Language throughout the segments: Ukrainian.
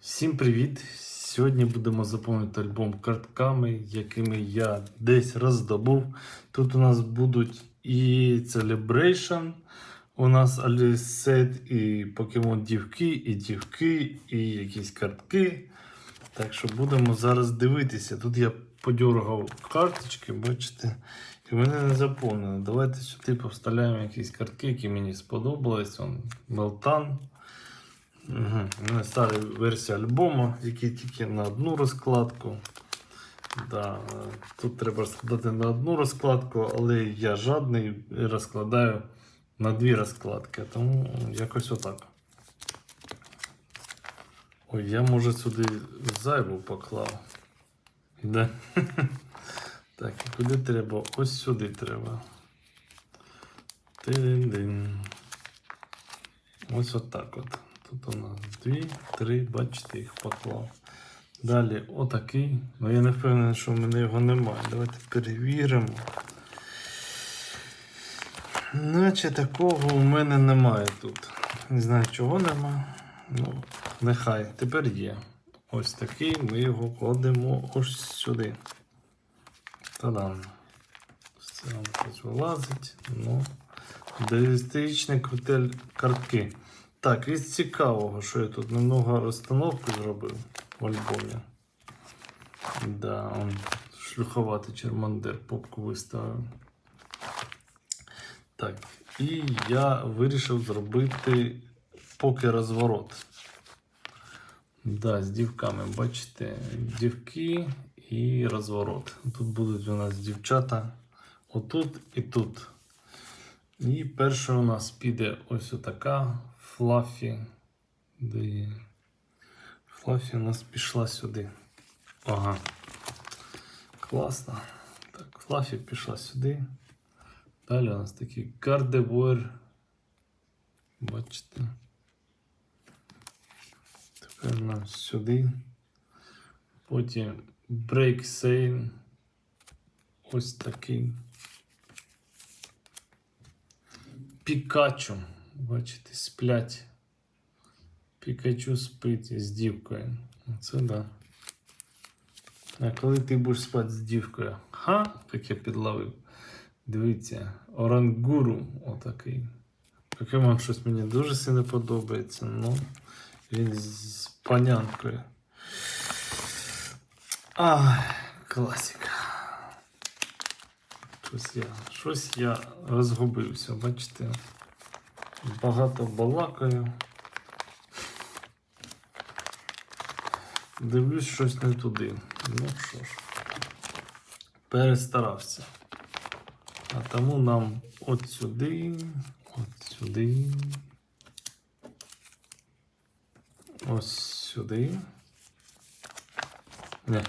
Всім привіт! Сьогодні будемо заповнити альбом картками, якими я десь роздобув. Тут у нас будуть і Celebration, у нас Алісет, і Покемон Дівки, і Дівки, і якісь картки. Так що будемо зараз дивитися. Тут я подергав карточки, бачите, і мене не заповнено. Давайте сюди повставляємо якісь картки, які мені сподобались. Он Мелтан. Угу. У мене версія альбому, який тільки на одну розкладку. Да, тут треба складати на одну розкладку, але я жадний і розкладаю на дві розкладки. Тому якось отак. Ой, я може сюди зайву поклав. Іде. Так, куди треба? Ось сюди треба. Тин-дин. Ось отак от. Тут у нас дві, три, бачите, їх поклав. Далі отакий. Ну я не впевнений, що в мене його немає. Давайте перевіримо. Наче такого у мене немає тут. Не знаю, чого нема. Ну, нехай. Тепер є. Ось такий. Ми його кладемо ось сюди. Та-дам. Це вам вилазить. Ну. Деїстичний коктейль картки. Так, із цікавого, що я тут немного розстановку зробив в альбомі. Да, он шлюховатий чермандер попку виставив. Так, і я вирішив зробити поки розворот. Да, з дівками, бачите, дівки і розворот. Тут будуть у нас дівчата отут і тут. І перша у нас піде ось отака Флафі. Де є? Флафі у нас пішла сюди. Ага. Класно. Так, Флафі пішла сюди. Далі у нас такий Гардевойр. Бачите. Тепер у нас сюди. Потім Break Sane. Ось такий. Пікачу. Бачите, сплять. Пікачу спить з дівкою. Це да. А коли ти будеш спати з дівкою? Ха? Як я підловив. Дивіться, орангуру отакий. Покемон щось мені дуже сильно подобається. Ну, він з панянкою. А, класика. Щось я, щось я розгубився, бачите. Багато балакаю. Дивлюсь щось не туди. Ну що ж, перестарався. А тому нам от сюди, от сюди. Ось сюди. Не,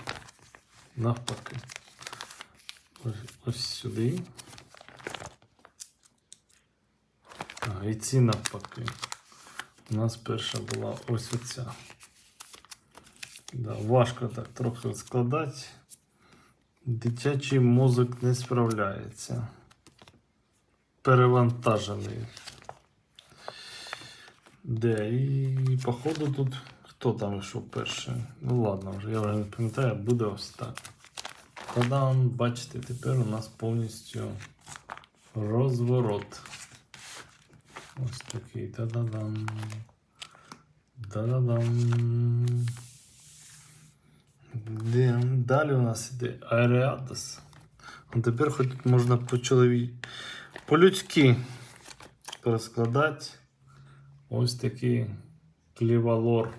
навпаки. Ось, ось сюди. А, і ці навпаки. У нас перша була ось оця. Да, важко так трохи складати. Дитячий мозок не справляється. Перевантажений. Де? І походу тут хто там йшов перший? Ну ладно, вже я вже не пам'ятаю, буде ось так. Та-дам, бачите, тепер у нас повністю розворот. Ось такий. Та-да-дам. Да-да-дам. Де- Далі у нас іде Аереатос. А тепер хоч тут можна по чолові... по-людськи розкладати. Ось такий клівалор.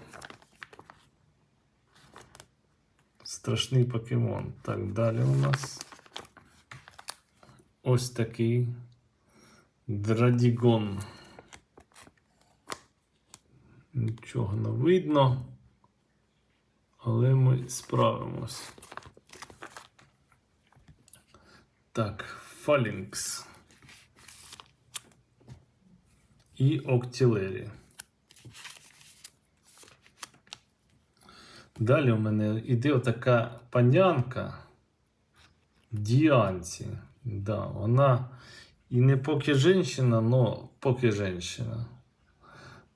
Страшний покемон. Так, далі у нас ось такий Драдігон. Нічого не видно, але ми справимось. Так, Фалінкс. І Октілері. Далі у мене іде отака панянка Діанці. Да, вона і не поки жінка, но поки жінка.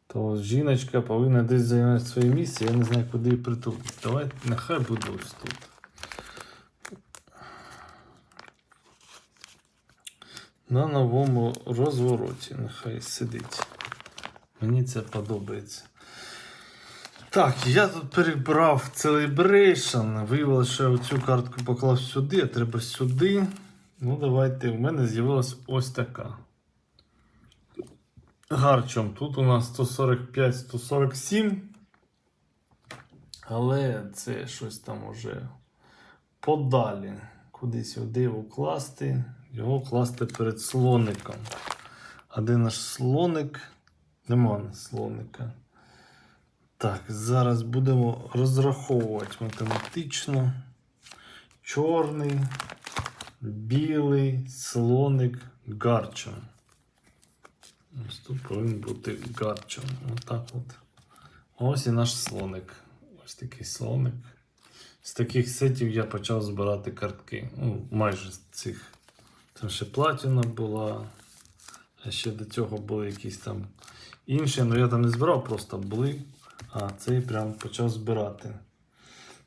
То жіночка повинна десь займати своє місце, я не знаю, куди її притулити. Давай, нехай буде ось тут. На новому розвороті нехай сидить. Мені це подобається. Так, я тут перебрав Celebration. Виявилося, що я цю картку поклав сюди, а треба сюди. Ну, давайте. У мене з'явилась ось така. Гарчом. Тут у нас 145-147. Але це щось там уже подалі. Кудись сюди укласти. Його класти перед слоником. А де наш слоник? Нема слоника. Так, зараз будемо розраховувати математично. Чорний, білий, слоник, гарчом. Ось тут повинен бути гарчом. Отак от. Ось і наш слоник. Ось такий слоник. З таких сетів я почав збирати картки. Ну, майже з цих. Там ще платіна була. А ще до цього були якісь там інші. Ну я там не збирав, просто були. А цей прям почав збирати.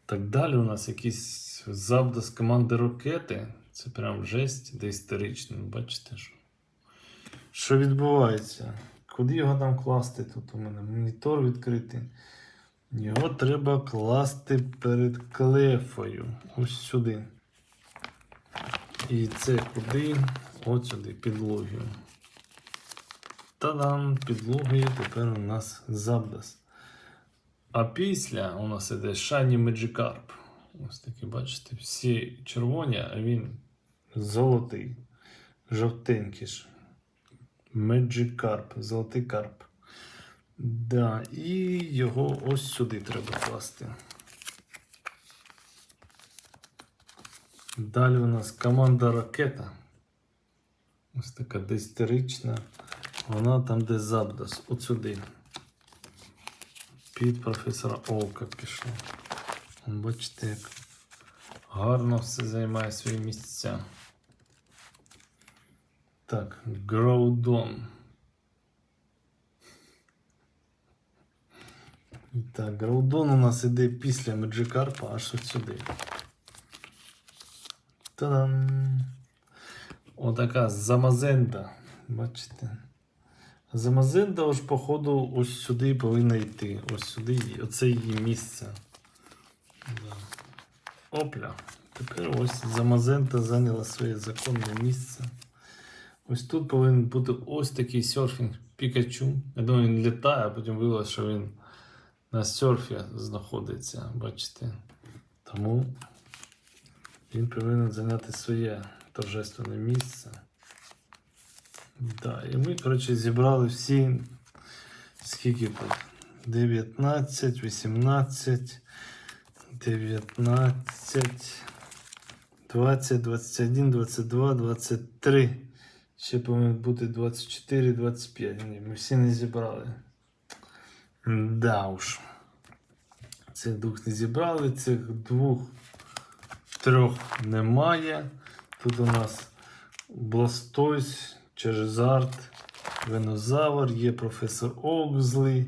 Так далі у нас якийсь завда з команди ракети. Це прям жесть доісторична. Бачите, що? Що відбувається? Куди його там класти? Тут у мене монітор відкритий. Його треба класти перед клефою. Ось сюди. І це куди? От сюди, підлогою. Та-дам! Підлогою тепер у нас Забдас. А після у нас іде Shiny Magikarp. Ось такі, бачите, всі червоні, а він золотий. Жовтенький. Magikarp, золотий карп. Да, і його ось сюди треба класти. Далі у нас команда ракета. Ось така дистерична. Вона там, де Забдас, от сюди. Під професора Оука пішло. Вон, Бачите, як гарно все займає свої місця. Так, Гроудон. Так, Гроудон у нас іде після Меджикарпа аж от сюди. Та-дам! Отака замазенда. Бачите? Замазенда ось, походу, ось сюди повинна йти. Ось сюди. Оце її місце. Да. Опля. Тепер ось Замазента зайняла своє законне місце. Ось тут повинен бути ось такий серфінг Пікачу. Я думаю, він літає, а потім виявилося, що він на серфі знаходиться. Бачите? Тому він повинен зайняти своє торжественне місце. Да, і ми, коротше, зібрали всі. Скільки тут? 19, 18, 19, 20, 21, 22, 23. Ще повинен бути 24, 25. Ні, ми всі не зібрали. Да уж. Цих двох не зібрали, цих двох трьох немає. Тут у нас Бластойс, Черезард, Венозавр, є професор Окзли.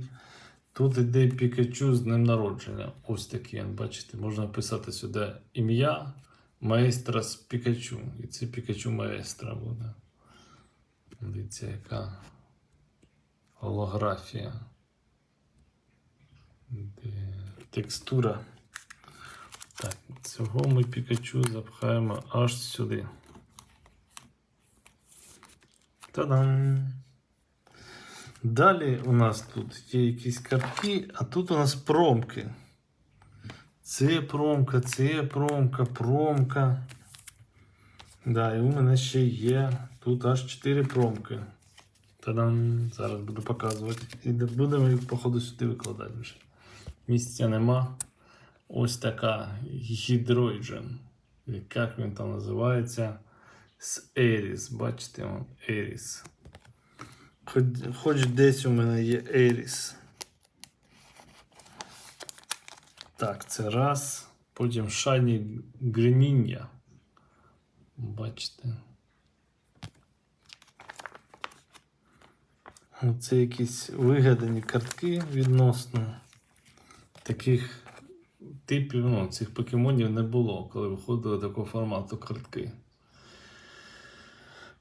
Тут іде Пікачу з днем народження. Ось такий, бачите, можна писати сюди ім'я маестра з Пікачу. І це Пікачу маестра буде. Дивіться, яка голографія. Де текстура. Так, цього ми Пікачу запхаємо аж сюди. Та-дам! Далі у нас тут є якісь картки, а тут у нас промки. Це промка, це промка, промка. Да, і у мене ще є тут аж 4 промки. Та-дам! Зараз буду показувати. І будемо їх, походу, сюди викладати вже. Місця нема. Ось така гідроїджен. Як він там називається? З Еріс. Бачите, он Еріс. Хоч, хоч десь у мене є Еріс. Так, це раз. Потім Шайні Греніння. Бачите. Це якісь вигадані картки відносно таких типів, ну, цих покемонів не було, коли виходили такого формату картки.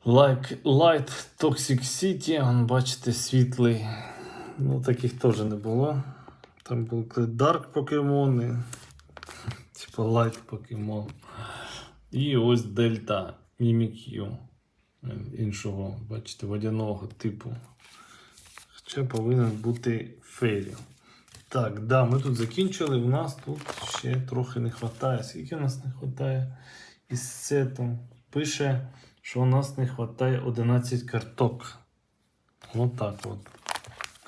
Like Light Toxic City, бачите, світлий. Ну, таких теж не було. Там були Dark покемони, типу Light покемон. І ось Дельта Mimikyu. Іншого, бачите, водяного типу. Хоча повинен бути фейрі. Так, да, ми тут закінчили. У нас тут ще трохи не вистачає. Скільки у нас не вистачає із сетом? Пише, що у нас не вистачає 11 карток. Ось так от.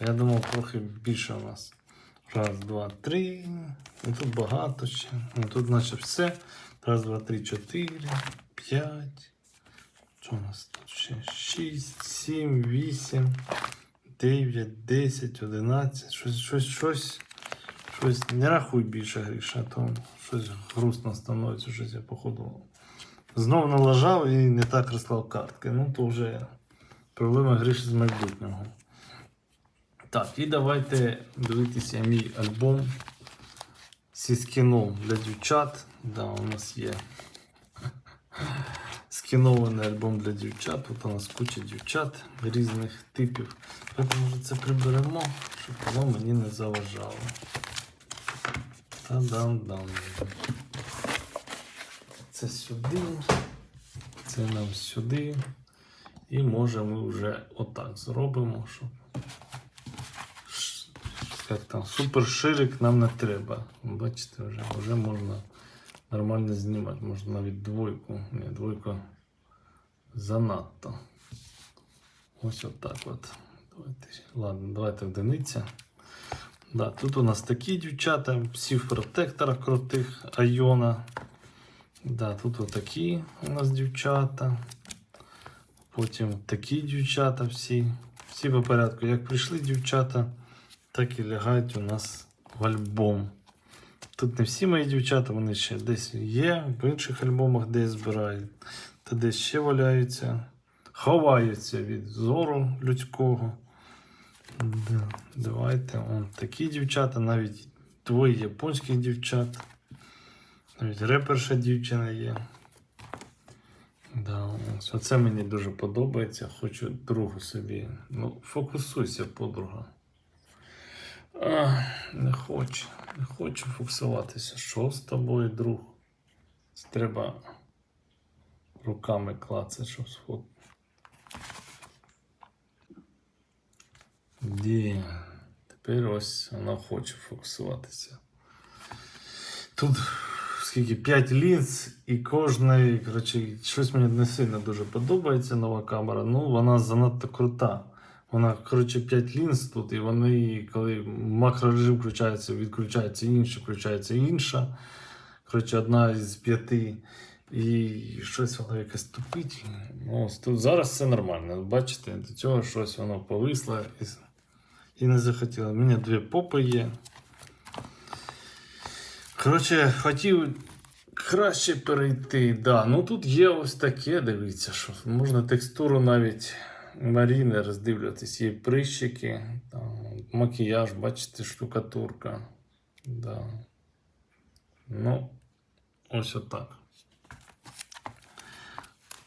Я думав, трохи більше у нас. Раз, два, три. Ну, тут багато ще. Ну, тут наче все. Раз, два, три, чотири, п'ять. Що у нас тут ще? Шість, сім, вісім, дев'ять, десять, одинадцять. Щось, щось, щось. Щось не рахуй більше Гріша, то щось грустно становиться, щось я походу. Знову налажав і не так розклав картки. Ну, то вже проблема Гріші з майбутнього. Так, і давайте дивитися мій альбом скіном для дівчат. Да, у нас є скінований альбом для дівчат. Тут у нас куча дівчат різних типів. Давайте, може, це приберемо, щоб воно мені не заважало. Та-дам-дам. Це сюди, це нам сюди. І може ми вже отак зробимо, щоб як там, супер ширик нам не треба. Бачите, вже, вже можна нормально знімати. Можна навіть двойку. Ні, двойку занадто. Ось отак от. Давайте, ладно, давайте одиниця. Да, тут у нас такі дівчата, всі в протекторах крутих Айона. Да, тут отакі у нас дівчата. Потім такі дівчата всі. Всі по порядку. Як прийшли дівчата, так і лягають у нас в альбом. Тут не всі мої дівчата, вони ще десь є, в інших альбомах десь збирають, та десь ще валяються, ховаються від зору людського. Да, давайте он такі дівчата, навіть двоє японських дівчат. Навіть реперша дівчина є. Да, оце мені дуже подобається. Хочу другу собі. Ну, фокусуйся, подруга. А, не хочу, не хочу фокусуватися. Що з тобою, друг? Треба руками клацати, щоб сфот. Де? Тепер ось вона хоче фокусуватися. Тут скільки 5 лінз, і кожної, коротше, щось мені не сильно дуже подобається нова камера. Ну, вона занадто крута. Вона, коротше, 5 лінз тут, і вони, коли макрорежим включається, відключається інша, включається інша. Коротше, одна із п'яти. І щось воно якось тупить. Ну, зараз все нормально. Бачите, до цього щось воно повисло і, і не захотіло. У мене дві попи є. Коротше, хотів краще перейти. Да, ну тут є ось таке, дивіться, що можна текстуру навіть маріни роздивлятись. Є прищики, там, макіяж, бачите, штукатурка. Да. Ну, ось отак.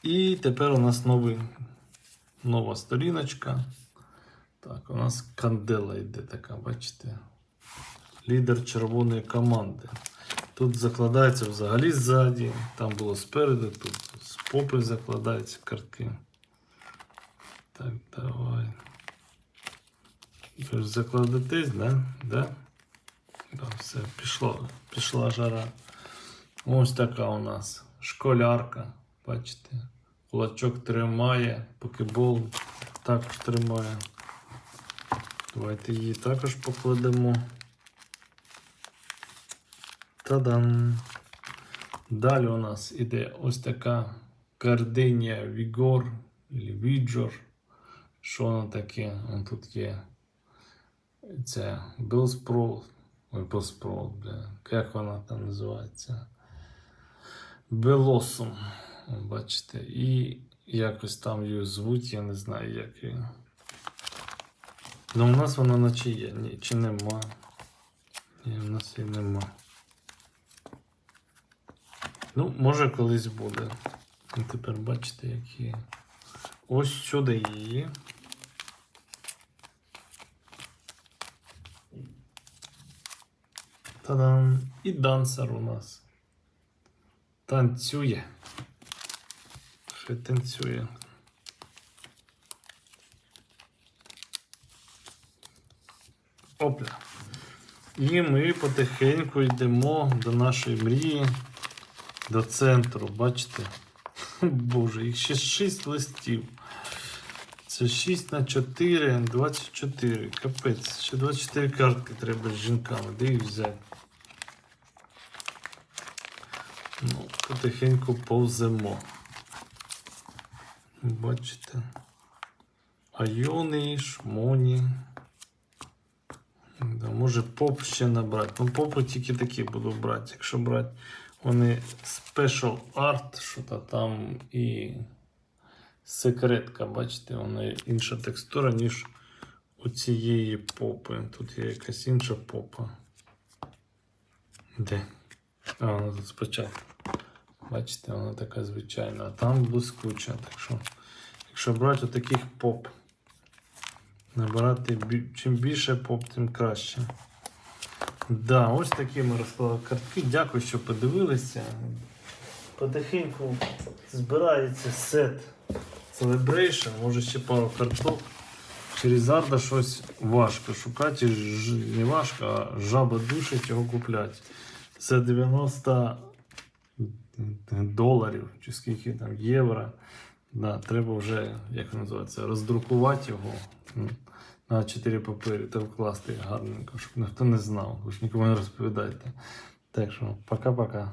І тепер у нас новий, нова сторіночка. Так, у нас кандела йде така, бачите? Лідер червоної команди. Тут закладається взагалі ззаді, там було спереду, тут попи закладаються картки. Так, давай. Ви ж закладетесь, да? Да? Да, все, пішло, пішла жара. Ось така у нас школярка. Бачите? Кулачок тримає, покебол також тримає. Давайте її також покладемо. Та-дам! Далі у нас іде ось така Vigor або Vigor. Що воно таке? Тут є. Це Bellsprout. Ой, бля. Як вона там називається? Белосом. Бачите, і якось там її звуть, я не знаю, як її. Ну, у нас вона наче є, ні, чи нема. Ні, у нас її нема. Ну, може колись буде. Ну, тепер бачите, які. Ось сюди її. Та-дам! І дансер у нас. Танцює. Ще танцює. Опля. І ми потихеньку йдемо до нашої мрії, до центру. Бачите? Боже, їх ще 6 листів. Це 6 на 4, 24. Капець. Ще 24 картки треба з жінками. Де їх взяти? Ну, потихеньку повземо. Бачите? Айони, шмоні. Да, може поп ще набрати. Ну, попи тільки такі буду брати. Якщо брати вони Special Art, що то там і секретка, бачите, вона інша текстура, ніж у цієї попи. Тут є якась інша попа. Де? А, вона тут спочатку. Бачите, вона така звичайна, а там блискуча. Так що, якщо брати таких поп, набирати чим більше поп, тим краще. Да, ось такі ми розклали картки. Дякую, що подивилися. Потихеньку збирається сет Celebration, може ще пару карток. Через Арда щось важко шукати, не важко, а жаба душить його купляти. За 90 доларів чи скільки там євро. Да, треба вже, як називається, роздрукувати його на 4 папери та вкласти гарненько, щоб ніхто не знав. Ви ж нікому не розповідайте. Так що, пока-пока.